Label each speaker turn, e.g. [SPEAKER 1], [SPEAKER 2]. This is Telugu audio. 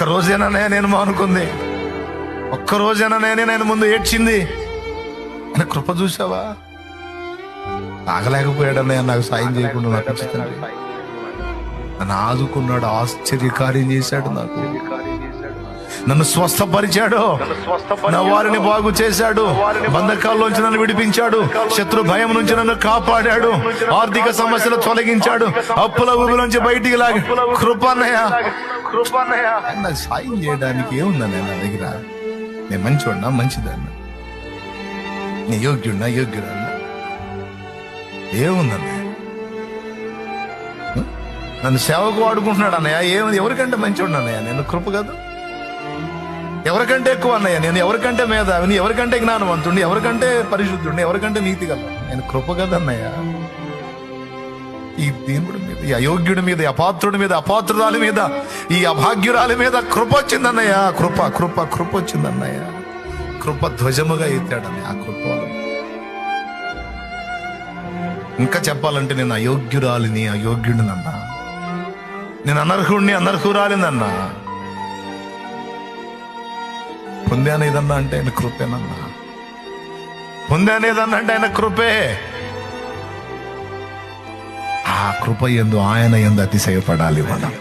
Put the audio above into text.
[SPEAKER 1] ఒక్క రోజేనా నేను మానుకుంది. ఒక్క రోజైనా నేనే నేను ముందు ఏడ్చింది. ఆయన కృప చూసావా ఆగలేకపోయాడన్నయ్య నాకు సాయం చేయకుండా నాకు నన్ను ఆదుకున్నాడు ఆశ్చర్యకార్యం చేశాడు నాకు. నన్ను స్వస్థపరిచాడు. నా వారిని బాగు చేశాడు. బంధకాల్లోంచి నన్ను విడిపించాడు. శత్రు భయం నుంచి నన్ను కాపాడాడు. ఆర్థిక సమస్యలు తొలగించాడు. అప్పుల ఊబిలోంచి బయటికి లాగి. కృపన్నయ్య కృపన్నయ్య నాకు సాయం చేయడానికి ఏముందన్నయ్య నా దగ్గర? నేను మంచివాడినా మంచిదన్న. నీ యోగ్యుడినా? యోగ్యుడన్న ఏముందన్నయ్య నన్ను సేవకు వాడుకుంటున్నాడు అన్నయ్య ఏముంది? ఎవరికంటే మంచివాడు అన్నయ్య నేను కృప కదా. ఎవరికంటే ఎక్కువ అన్నయ్య నేను ఎవరికంటే మేధావిని ఎవరికంటే జ్ఞానవంతుడిని ఎవరికంటే పరిశుద్ధుడిని ఎవరికంటే నీతి కదా నేను కృప కదా అన్నయ్య ఈ దేవుడి మీద ఈ అయోగ్యుడి మీద అపాత్రుడి మీద అపాత్రురాలి మీద ఈ అభాగ్యురాలి మీద కృప వచ్చిందన్నయ్య. కృప కృప కృప వచ్చిందన్నయ్య. కృప ధ్వజముగా ఎత్తాడని ఆ కృప ఇంకా చెప్పాలంటే నేను అయోగ్యురాలిని అయోగ్యుడినన్నా నేను అనర్హుడిని అనర్హురాలినన్నా పొందాను ఏదన్నా అంటే ఆయన కృపేనన్నా. పొందాను ఏదన్నా అంటే ఆయన కృపే. ఆ కృప ఎందు ఆయన ఎందు అతిశయపడాలి మనం.